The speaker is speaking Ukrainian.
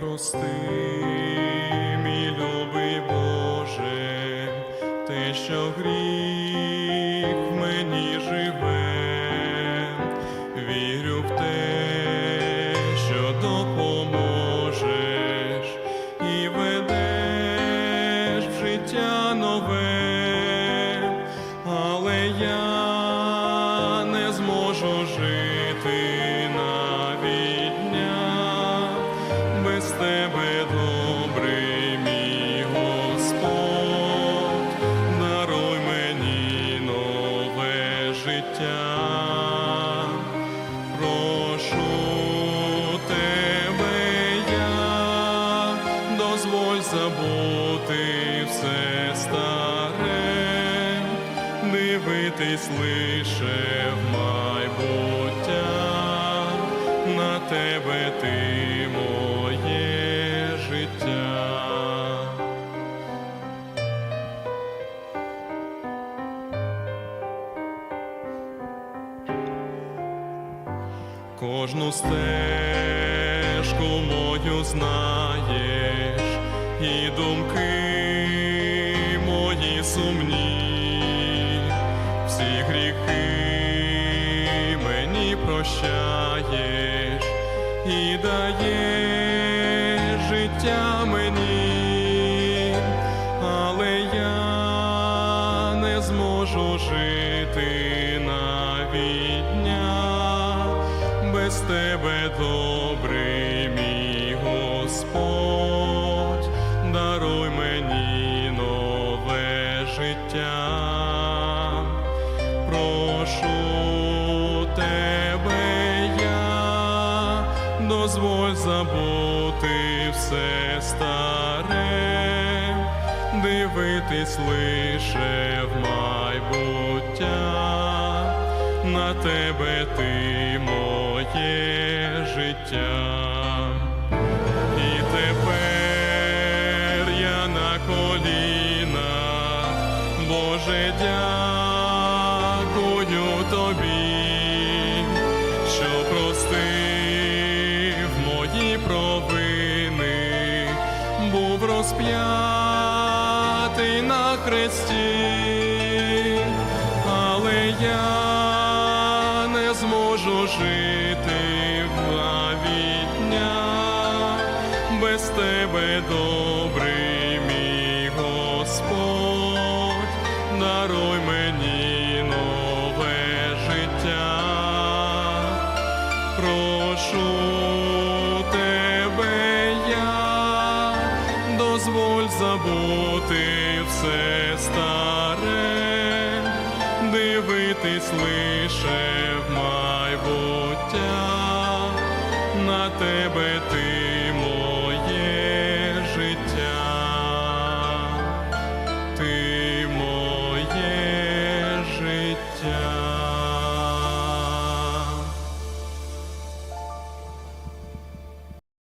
прости, мій любий Боже, те, що гріх мені живе, вірю в те, що допоможеш і ведеш в життя нове, дозволь забути все старе, дивитись лише в майбуття, на тебе ти моє життя. Кожну стежку мою знаєш, і думки мої сумні, всі гріхи мені прощаєш і даєш життя мені, але я не зможу жити навіть дня без тебе, добрий забути все старе, дивитись лише в майбуття на тебе ти моє життя. І тепер на колінах, Боже, дякую був розп'ятий на хресті але я не зможу жити навіть дня без тебе, добрий мій Господь, даруй мені нове життя. забути все старе, дивитись лише в майбуття на тебе ти.